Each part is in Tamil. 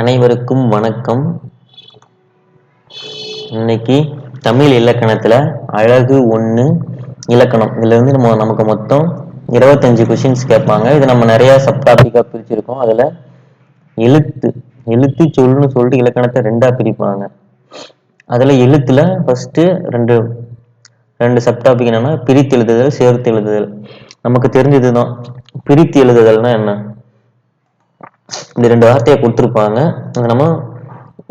அனைவருக்கும் வணக்கம். இன்னைக்கு தமிழ் இலக்கணத்துல அழகு ஒன்று இலக்கணம். இதுல இருந்து நம்ம நமக்கு மொத்தம் இருபத்தஞ்சு கொஷின்ஸ் கேட்பாங்க. இது நம்ம நிறைய சப் டாபிக்கா பிரிச்சிருக்கோம். அதுல எழுத்து எழுத்து சொல்லுன்னு சொல்லிட்டு இலக்கணத்தை ரெண்டா பிரிப்பாங்க. அதுல எழுத்துல ஃபர்ஸ்ட் ரெண்டு ரெண்டு சப் டாபிக் என்னன்னா பிரித்து எழுதுதல் சேர்த்து எழுதுதல். நமக்கு தெரிஞ்சதுதான். பிரித்து எழுதுதல்னா என்ன? இந்த ரெண்டு வார்த்தையை கொடுத்துருப்பாங்க. நம்ம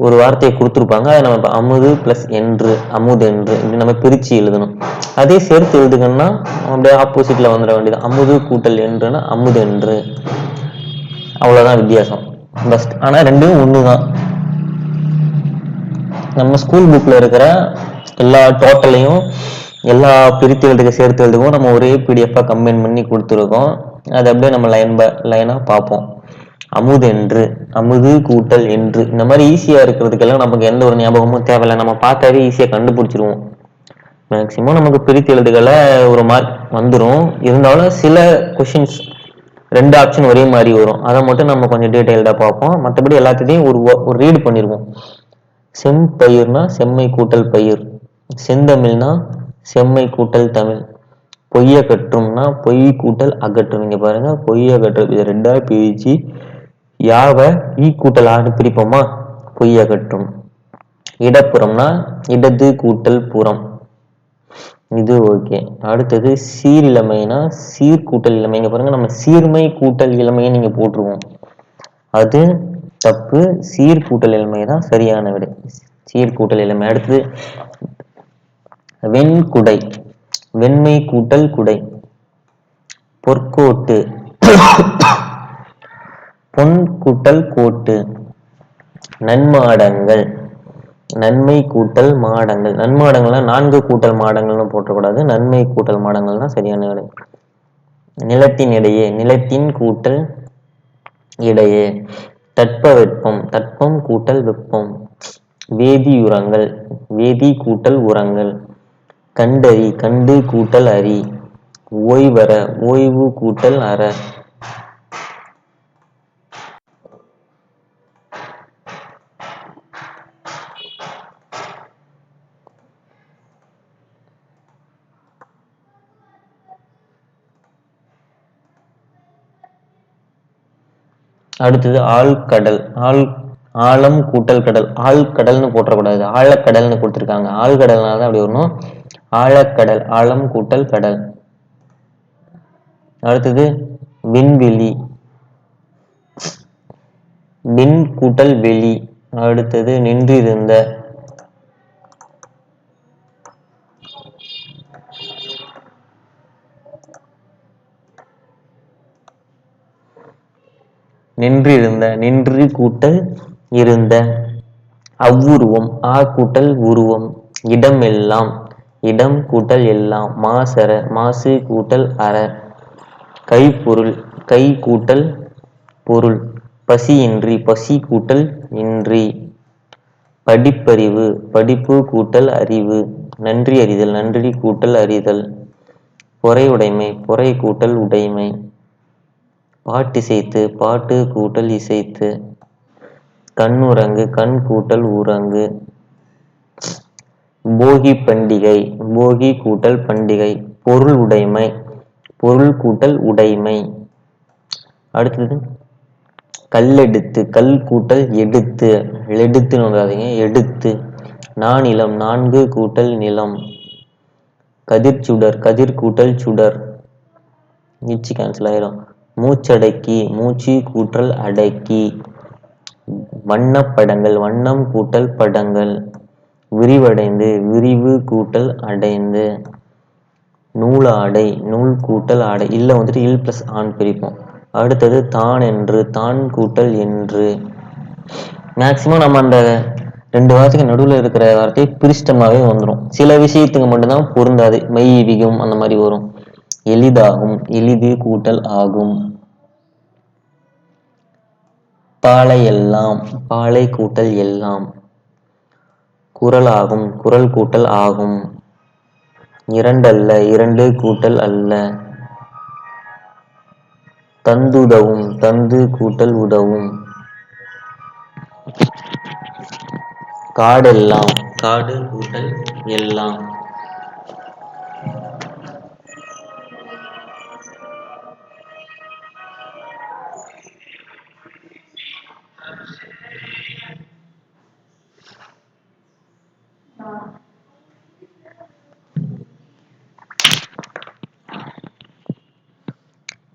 ஒரு வார்த்தையை கொடுத்துருப்பாங்க. அதை நம்ம அமுது பிளஸ் என்று அமுது என்று இப்படி நம்ம பிரித்து எழுதணும். அதே சேர்த்து எழுதுகன்னா அப்படியே ஆப்போசிட்ல வந்துட வேண்டியது. அமுது கூட்டல் என்றுன்னா அமுது என்று. அவ்வளோதான் வித்தியாசம். பஸ்ட் ஆனால் ரெண்டும் ஒன்று தான் நம்ம ஸ்கூல் புக்கில் இருக்கிற எல்லா டோட்டலையும் எல்லா பிரித்து எழுதுக சேர்த்து எழுதுக்கும் நம்ம ஒரே பிடிஎஃபாக கம்பைன் பண்ணி கொடுத்துருக்கோம். அது அப்படியே நம்ம லைன் பை லைனாக பார்ப்போம். அமுது என்று அமுது கூட்டல் என்று. இந்த மாதிரி ஈஸியாக இருக்கிறதுக்கெல்லாம் நமக்கு எந்த ஒரு ஞாபகமும் தேவையில்லை. நம்ம பார்த்தாவே ஈஸியாக கண்டுபிடிச்சிருவோம். மேக்சிமம் நமக்கு பிரித்து எழுதுகளை ஒரு மார்க் வந்துடும் இருந்தாலும் சில கொஷின்ஸ் ரெண்டு ஆப்ஷன் ஒரே மாதிரி வரும். அதை மட்டும் நம்ம கொஞ்சம் டீட்டெயில்டாக பார்ப்போம். மற்றபடி எல்லாத்தையும் ஒரு ஒரு ரீட் பண்ணிடுவோம் செம்பயிர்னா செம்மை கூட்டல் பயிர். செந்தமிழ்னா செம்மை கூட்டல் தமிழ். பொய்ய கற்றும்னா பொய் கூட்டல் அகற்றும் நீங்கள் பாருங்க பொய்ய கட்டுறது இது ரெண்டா பிரிச்சு யாவை ஈ கூட்டல் பிரிப்போமா? பொய் அகற்றும் இடப்புறம்னா இடது கூட்டல் புறம். இது ஓகே. அடுத்தது சீர் இளமைனா சீர் கூட்டல் பாருங்க நம்ம சீர்மை கூட்டல் இளமையை நீங்க போட்டுருவோம். அது தப்பு. சீர் கூட்டல் இளமை தான் சரியான விடை. சீர் கூட்டல் இளமை. அடுத்தது வெண்குடை வெண்மை கூட்டல் குடை. பொற்கோட்டு. பொன் கூட்டல் கோட்டு. நன்மாடங்கள். நன்மை கூட்டல் மாடங்கள். நன்மாடங்கள்லாம் நான்கு கூட்டல் மாடங்கள்னு போட்டக்கூடாது. நன்மை கூட்டல் மாடங்கள்னா சரியான விடை நிலத்தின் இடையே நிலத்தின் கூட்டல் இடையே தட்பவெப்பம் தட்பம் கூட்டல் வெப்பம். வேதியுரங்கள் வேதி கூட்டல் உரங்கள். கண்டறி. கண்டு கூட்டல் அரி. ஓய்வர ஓய்வு கூட்டல் அற. அடுத்தது ஆழ்கடல். ஆழ் ஆழம் கூட்டல் கடல். ஆழ்கடல்னு போட்டக்கூடாது ஆழக்கடல்னு கொடுத்துருக்காங்க. ஆழ்கடல்னால தான் அப்படி வரணும். ஆழக்கடல் ஆழம் கூட்டல் கடல். அடுத்தது விண்வெளி. விண் கூட்டல் வெளி. அடுத்தது நின்றிருந்த நின்றிருந்த நின்று கூட்டல் இருந்த. அவ்வுருவம் ஆ கூட்டல் உருவம் இடம் எல்லாம் இடம் கூட்டல் எல்லாம் மாசர மாசு கூட்டல் அற. கைப்பொருள் கை கூட்டல் பொருள் பசியின்றி பசி கூட்டல் இன்றி. படிப்பறிவு படிப்பு கூட்டல் அறிவு நன்றி அறிதல் நன்றி கூட்டல் அறிதல். பொறையுடைமை பொறை கூட்டல் உடைமை. பாட்டிசைத்து பாட்டு கூட்டல் இசைத்து. கண்ணுறங்கு கண் கூட்டல் உறங்கு போகி பண்டிகை போகி கூட்டல் பண்டிகை. பொருள் உடைமை பொருள் கூட்டல் உடைமை. அடுத்தது கல்லெடுத்து கல் கூட்டல் எடுத்து. எடுத்துன்னு எடுத்து. நானிலம் நான்கு கூட்டல் நிலம். கதிர்ச்சுடர் கதிர் கூட்டல் சுடர். நீச்சு கேன்சல் ஆயிரும். மூச்சடக்கி மூச்சு கூட்டல் அடக்கி. வண்ணப்படங்கள் வண்ணம் கூட்டல் படங்கள். விரிவடைந்து விரிவு கூட்டல் அடைந்து. நூலாடை நூல் கூட்டல் ஆடை. இல்லை வந்துட்டு இல் பிளஸ் ஆண் பிரிப்போம். அடுத்தது தான் என்று தான் கூட்டல் என்று. மேக்சிமம் நம்ம அந்த ரெண்டு வாரத்துக்கு நடுவில் இருக்கிற வார்த்தையை பிரிஷ்டமாகவே வந்துடும் சில விஷயத்துக்கு மட்டும்தான் பொருந்தாது. மெய் விகம் அந்த மாதிரி வரும். எளிதாகும் எளிது கூட்டல் ஆகும். பாலை எல்லாம் பாலை கூட்டல் எல்லாம் குரலாகும் குரல் கூட்டல் ஆகும். இரண்டல்ல இரண்டு கூட்டல் அல்ல. தந்துதவும் தந்து கூட்டல் உதவும். காடெல்லாம் காடு கூட்டல் எல்லாம்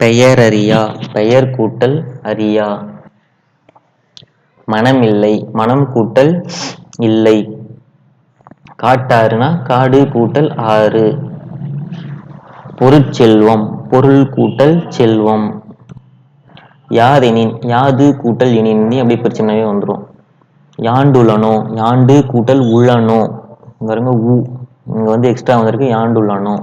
பெயரறியா? பெயர் கூட்டல் அறியா? மனம் இல்லை மனம் கூட்டல் இல்லை. காட்டாறுனா காடு கூட்டல் ஆறு. பொருட்செல்வம் பொருள் கூட்டல் செல்வம். யாதெனின் யாது கூட்டல் எனின். அப்படி அப்படியே பிரச்சனையே வந்துடும் யாண்டுளனோ யாண்டு கூட்டல் உழனோ இங்க பாருங்க ஊ இங்க வந்து எக்ஸ்ட்ரா வந்திருக்கு யாண்டுள்ளனோ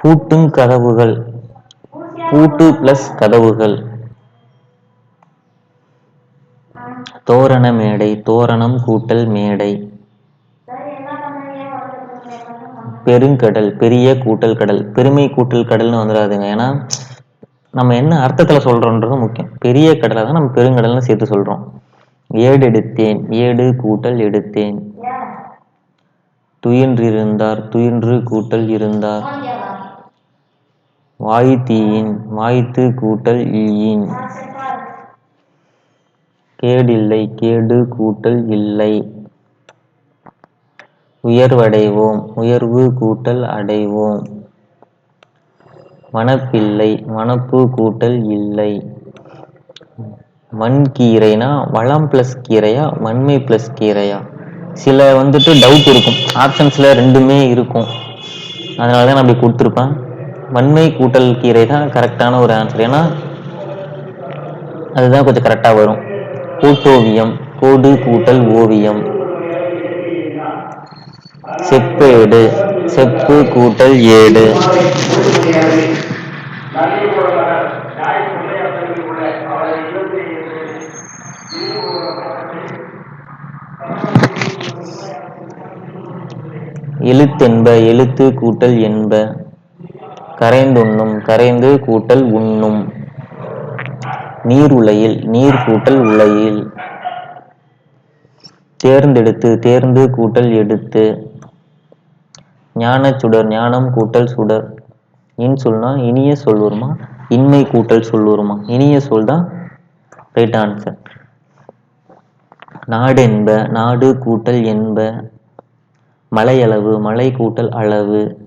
பூட்டும் கதவுகள். பூட்டு பிளஸ் கதவுகள். தோரண மேடை தோரணம் கூட்டல் மேடை. பெருங்கடல் பெரிய கூட்டல் கடல். பெருமை கூட்டல் கடல்னு வந்துடாதுங்க. ஏன்னா நம்ம என்ன அர்த்தத்துல சொல்றோன்றது முக்கியம். பெரிய கடலை தான் நம்ம பெருங்கடல்னு சேர்த்து சொல்றோம். ஏடு எடுத்தேன் ஏடு கூட்டல் எடுத்தேன். துயின்றிருந்தார் துயின்று கூட்டல் இருந்தார். வாய்த்தீயின் வாய்த்து கூட்டல் ஈயின் கேடில்லை கேடு கூட்டல் இல்லை. உயர்வடைவோம் உயர்வு கூட்டல் அடைவோம். மணப்பில்லை மணப்பு கூட்டல் இல்லை. மண் கீரைனா வளம் பிளஸ் கீரையா வன்மை பிளஸ் கீரையா? சில வந்துட்டு டவுட் இருக்கும். ஆப்ஷன்ஸ்ல ரெண்டுமே இருக்கும். அதனால தான் நான் அப்படி கொடுத்துருப்பேன். வன்மை கூட்டல் கீரை தான் கரெக்டான ஒரு ஆன்சர் ஏன்னா அதுதான் கொஞ்சம் கரெக்டாக வரும். கூட்டோவியம் கோடு கூட்டல் ஓவியம். செப்பேடு செப்பு கூட்டல் ஏடு. எழுத்தென்ப எழுத்து கூட்டல் என்ப. கரைந்துண்ணும் கரைந்து கூட்டல் உண்ணும். நீர் உலையில் நீர் கூட்டல் உலையில். தேர்ந்தெடுத்து தேர்ந்து கூட்டல் எடுத்து. ஞானச் சுடர் ஞானம் கூட்டல் சுடர். இன் சொல்னா இனிய சொல் வருமா? இன்மை கூட்டல் சொல் வருமா? இனிய சொல் தான் ரைட் ஆன்சர் நாடென்ப நாடு கூட்டல் என்ப. மலையளவு மலை கூட்டல் அளவு.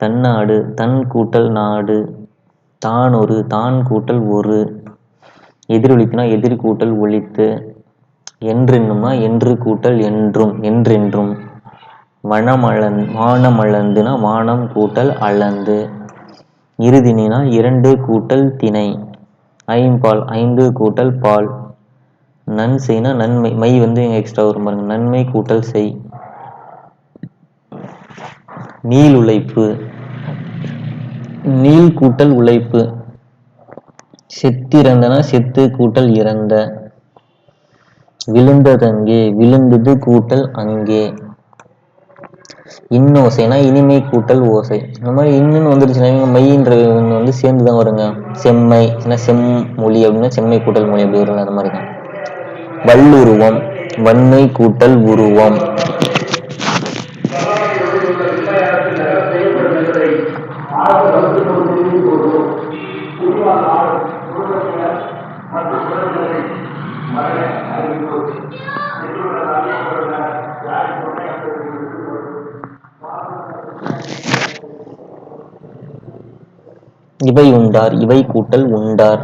தன்னாடு தன் கூட்டல் நாடு தான் ஒரு தான் கூட்டல் ஒரு. எதிரொலிக்குனா எதிர் கூட்டல் ஒலித்து என்றென்னும்னா என்று கூட்டல் என்றும் என்றென்றும். வனமளந் வானமளந்துனா வானம் கூட்டல் அளந்து. இருதினா இரண்டு கூட்டல் திணை ஐம்பால் ஐந்து கூட்டல் பால். நன் செய்னா நன்மை மை வந்து இங்க எக்ஸ்ட்ரா வரும் பாருங்க. நன்மை கூட்டல் செய். நீள் உழைப்பு நீள் கூட்டல் உழைப்பு. செத்திறந்தனா செத்து கூட்டல் இறந்த. விழுந்ததங்கே விழுந்தது கூட்டல் அங்கே. இன்னோசைனா இனிமை கூட்டல் ஓசை. இந்த மாதிரி இன்னும் வந்துருச்சுன்னா மைன்ற வந்து சேர்ந்து தான் வருங்க. செம்மை ஏன்னா செம்மொழி அப்படின்னா செம்மை கூட்டல் மொழி அப்படி வரும்ல அந்த மாதிரி தான் வல்லுருவம் வன்மை கூட்டல் உருவம். இவை உண்டார் இவை கூட்டல் உண்டார்.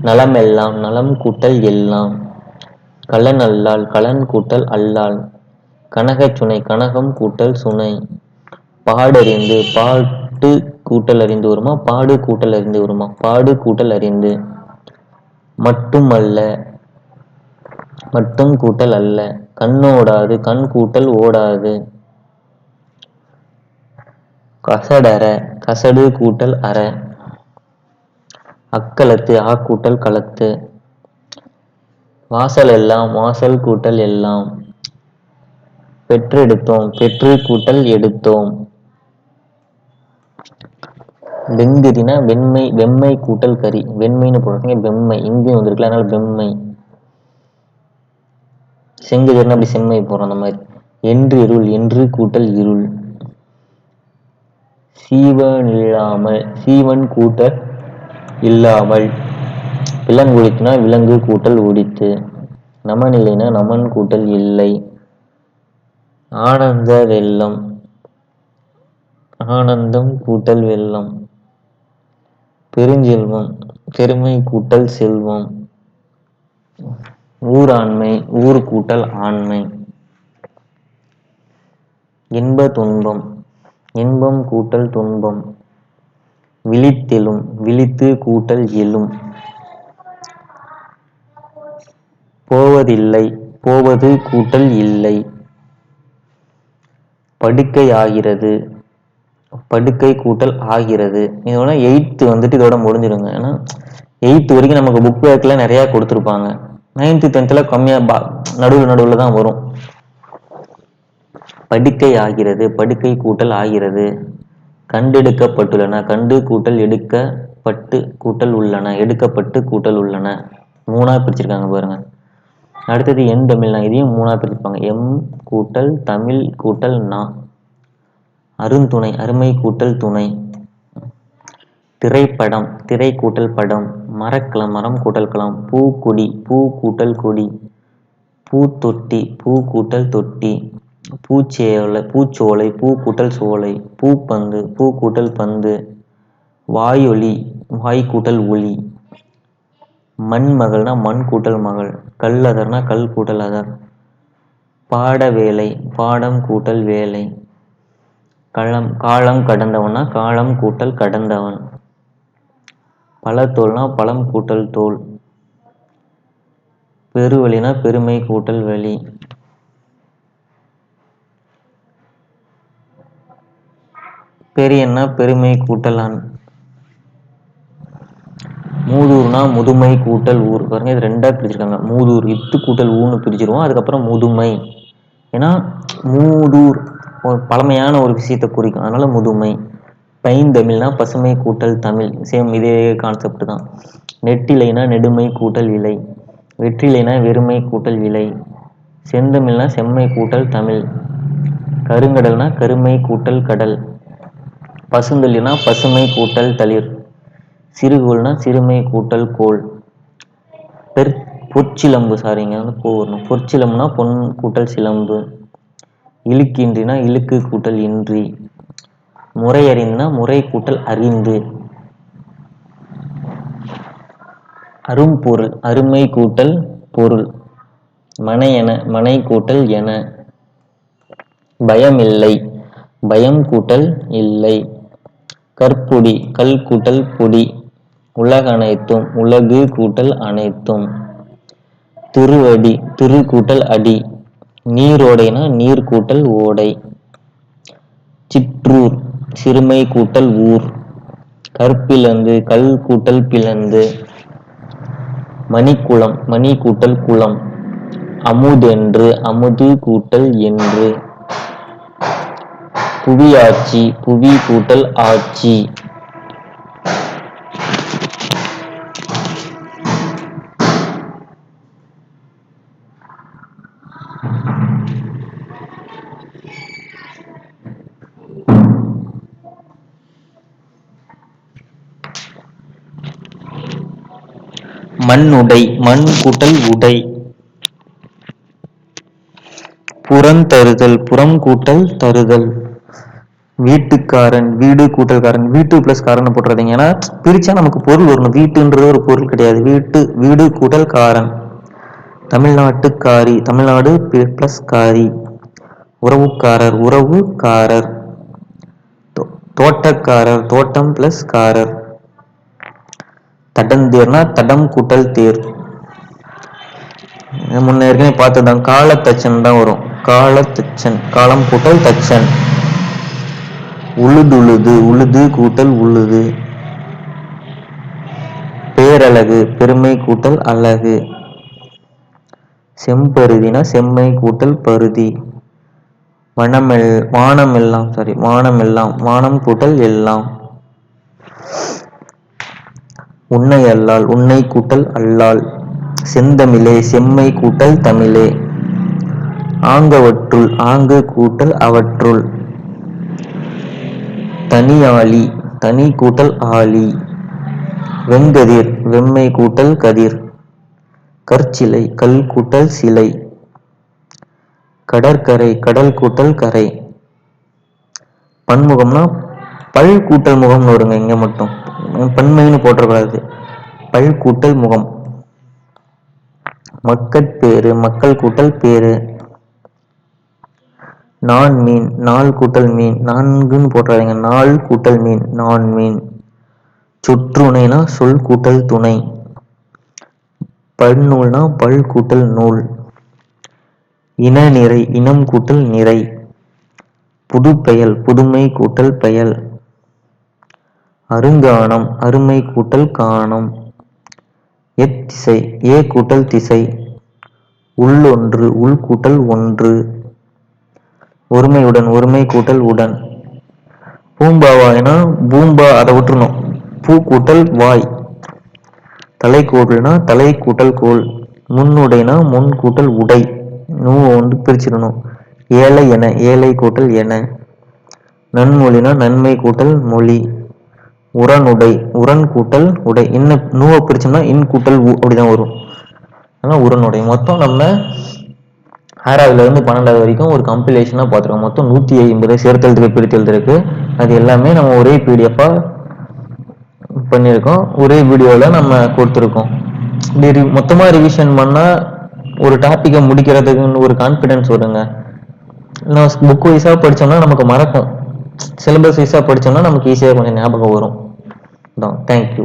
நலமெல்லாம் நலம் கூட்டல் எல்லாம். கலன் அல்லால் கலன் கூட்டல் அல்லால். கனகச் சுனை கனகம் கூட்டல் சுனை. பாடறிந்து பாட்டு கூட்டல் அறிந்து வருமா? பாடு கூட்டல் அறிந்து வருமா? பாடு கூட்டல் அறிந்து. மட்டுமல்ல மட்டும் கூட்டல் அல்ல. கண்ணோடாது கண் கூட்டல் ஓடாது. கசடற கசடு கூட்டல் அற. அக்களத்து ஆ கூட்டல் களத்து வாசல் எல்லாம் வாசல் கூட்டல் எல்லாம். பெற்றெடுத்தோம் பெற்று கூட்டல் எடுத்தோம். வெங்குதினா வெண்மை வெம்மை கூட்டல் கறி. வெண்மைன்னு போடுறீங்க வெம்மை. இங்கே வந்திருக்கல அதனால வெம்மை. செங்கதிர்னா அப்படி செம்மை போடுறோம் அந்த மாதிரி. என்று இருள் என்று கூட்டல் இருள். சீவன் இல்லாமல் சீவன் கூட்டல் இல்லாமல். விலங்கு ஒழித்துனா விலங்கு கூட்டல் உடித்து நமன் இல்லைன்னா நமன் கூட்டல் இல்லை. ஆனந்த வெள்ளம் ஆனந்தம் கூட்டல் வெள்ளம். பெருஞ்செல்வம் பெருமை கூட்டல் செல்வம். ஊராண்மை ஊர் கூட்டல் ஆண்மை. இன்ப துன்பம் இன்பம் கூட்டல் துன்பம். விழித்தெழும் விழித்து கூட்டல் எழும். போவதில்லை போவது கூட்டல் இல்லை. படுக்கை ஆகிறது படுக்கை கூட்டல் ஆகிறது. இதோட எயித்து வந்துட்டு இதோட முடிஞ்சிருங்க. ஏன்னா எயித்து வரைக்கும் நமக்கு புக் பேக்கில் நிறையா கொடுத்துருப்பாங்க. நைன்த்து டென்த்தில் கம்மியாக பா நடுவில் நடுவில் தான் வரும். படுக்கை ஆகிறது படுக்கை கூட்டல் ஆகிறது. கண்டெடுக்கப்பட்டுள்ளன. கண்டு கூட்டல் எடுக்கப்பட்டு கூட்டல் உள்ளன. எடுக்கப்பட்டு கூட்டல் உள்ளன. மூணா பிரிச்சிருக்காங்க பாருங்க. அடுத்தது என் தமிழ்னா இதையும் மூணா பிரிச்சிருப்பாங்க எம் கூட்டல் தமிழ் கூட்டல் நா. அருந்துணை அருமை கூட்டல் துணை. திரைப்படம் திரை கூட்டல் படம். மரக்கலம் மரம் கூட்டல் களம் பூக்கொடி பூ கூட்டல் கொடி. பூத்தொட்டி பூ கூட்டல் தொட்டி. பூச்சேவலை பூச்சோலை பூ கூட்டல் சோலை பூப்பந்து பூ கூட்டல் பந்து வாயொலி வாய் கூட்டல் ஒளி மண்மகள்னா மண் கூட்டல் மகள் கல்லதர்னா கல் கூட்டல் அதர் பாட வேலை பாடம் கூட்டல் வேலை களம் காலம் கடந்தவனா காலம் கூட்டல் கடந்தவன். பழத்தோல்னா பழம் கூட்டல் தோல். பெருவழினா பெருமை கூட்டல் வழி. பெரியன்னா பெருமை கூட்டல் அன் மூதூர்னா முதுமை கூட்டல் ஊர். பாருங்க இது ரெண்டா பிரிச்சிருக்காங்க. மூதூர் இத்து கூட்டல் ஊன்னு பிரிச்சிருவோம். அதுக்கப்புறம் முதுமை. ஏன்னா மூதூர் ஒரு பழமையான ஒரு விஷயத்தை குறிக்கும். அதனால முதுமை. பைந்தமிழ்னா பசுமை கூட்டல் தமிழ். சேம் இதே கான்செப்ட் தான். நெட்டிலைனா நெடுமை கூட்டல் இலை. வெற்றிலைனா வெறுமை கூட்டல் இலை. செந்தமிழ்னா செம்மை கூட்டல் தமிழ். கருங்கடல்னா கருமை கூட்டல் கடல். பசுந்தளினா பசுமை கூட்டல் தளிர் சிறுகோள்னா சிறுமை கூட்டல் கோல் பெர் பொற்சிலம்பு சாரிங்க வந்து போ வரணும். பொற்சிலம்புனா பொன் கூட்டல் சிலம்பு. இழுக்கின்றினா இழுக்கு கூட்டல் இன்றி. முறையறிந்துனா முறை கூட்டல் அறிந்து. அரும்பொருள் அருமை கூட்டல் பொருள். மனை என மனை கூட்டல் என. பயம் இல்லை பயம் கூட்டல் இல்லை. கற்பொடி கல் கூட்டல் பொடி உலக அனைத்தும் உலகு கூட்டல் அனைத்தும். திருவடி திரு கூட்டல் அடி நீரோடைனா நீர் கூட்டல் ஓடை. சிற்றூர் சிறுமை கூட்டல் ஊர். கற்பிளந்து கல் கூட்டல் பிளந்து. மணிக்குளம் மணி கூட்டல் குளம். அமுதென்று அமுது கூட்டல் என்று. புவியாட்சி புவி கூட்டல் ஆட்சி. மண் உடை மண் கூட்டல் உடை. புறந்தருதல் புறம் கூட்டல் தருதல். வீட்டுக்காரன் வீடு கூட்டல்காரன் வீட்டு பிளஸ் காரன் போட்டுறாதீங்க. ஏன்னா பிரிச்சா நமக்கு பொருள் வரணும். வீட்டுன்றது ஒரு பொருள் கிடையாது. வீட்டு வீடு கூட்டல் காரன் தமிழ்நாட்டுக்காரி தமிழ்நாடு பிளஸ் காரி. உறவுக்காரர் உறவுக்காரர். தோ- தோட்டக்காரர் தோட்டம் பிளஸ் காரர். தடந்தேர்னா தடம் கூட்டல் தேர். முன்ன ஏற்கனவே பார்த்ததுதான். காலத்தச்சன் தான் வரும். காலத்தச்சன் காலம் கூட்டல் தச்சன். உழுதுழுது உழுது கூட்டல் உழுது பேரழகு பெருமை கூட்டல் அழகு. செம்பருதினா செம்மை கூட்டல் பருதி. வனமெல் வானம் எல்லாம் சாரி வானம் எல்லாம் வானம் கூட்டல் எல்லாம். உன்னை அல்லால் உன்னை கூட்டல் அல்லால். செந்தமிழே செம்மை கூட்டல் தமிழே. ஆங்கவற்றுள் ஆங்கு கூட்டல் அவற்றுள். தனியாளி தனி கூட்டல் ஆளி. வெங்கதிர் வெம்மை கூட்டல் கதிர். கற்சிலை கல் கூட்டல் சிலை. கடற்கரை கடல் கூட்டல் கரை. பன்முகம்னா பல் கூட்டல் முகம்னு வருங்க இங்க மட்டும். பன்மைன்னு போட்டக்கூடாது. பல் கூட்டல் முகம். மக்கட்பேறு மக்கள் கூட்டல் பேரு நான் மீன் நாள் கூட்டல் மீன் நான்குன்னு போட்டுறாதீங்க. நாள் கூட்டல் மீன் நான் மீன். சுற்றுணைனா சொல் கூட்டல் துணை. பல்நூல்னா பல் கூட்டல் நூல். இன நிறை இனம் கூட்டல் நிறை. புதுப்பெயல் புதுமை கூட்டல் பெயல். அருங்கானம் அருமை கூட்டல் காணம். எத்திசை ஏ கூட்டல் திசை. உள்ளொன்று உள்கூட்டல் ஒன்று. ஒருமையுடன் ஒருமை கூட்டல் உடன். பூம்பாவாய்னா பூம்பா அதை விட்டுறணும். பூ கூட்டல் வாய். தலை கூட்டல்னா தலை கூட்டல் கோல். முன்னுடைனா முன் கூட்டல் உடை. நூ வந்து பிரிச்சிடணும். ஏழை என ஏழை கூட்டல் என. நன்மொழினா நன்மை கூட்டல் மொழி. உரனுடை உரன் கூட்டல் உடை. இன்ன நூவை பிரிச்சோம்னா இன் கூட்டல் அப்படிதான் வரும். அதனால் உரனுடை மொத்தம் நம்ம ஆறாவதுலேருந்து பன்னெண்டாவது வரைக்கும் ஒரு கம்பிலேஷனாக பார்த்துருக்கோம். மொத்தம் நூற்றி ஐம்பது சேர்த்தெழுத்துக்கு பிரித்தெழுத்துருக்கு அது எல்லாமே நம்ம ஒரே பிடிஎஃபாக பண்ணியிருக்கோம். ஒரே வீடியோவில் நம்ம கொடுத்துருக்கோம். இப்படி மொத்தமாக ரிவிஷன் பண்ணால் ஒரு டாப்பிக்கை முடிக்கிறதுக்குன்னு ஒரு கான்ஃபிடென்ஸ் வருங்க. நான் புக் வைஸாக படித்தோம்னா நமக்கு மறக்கும். சிலபஸ் வைஸாக படித்தோம்னா நமக்கு ஈஸியாக கொஞ்சம் ஞாபகம் வரும். தான் தேங்க்யூ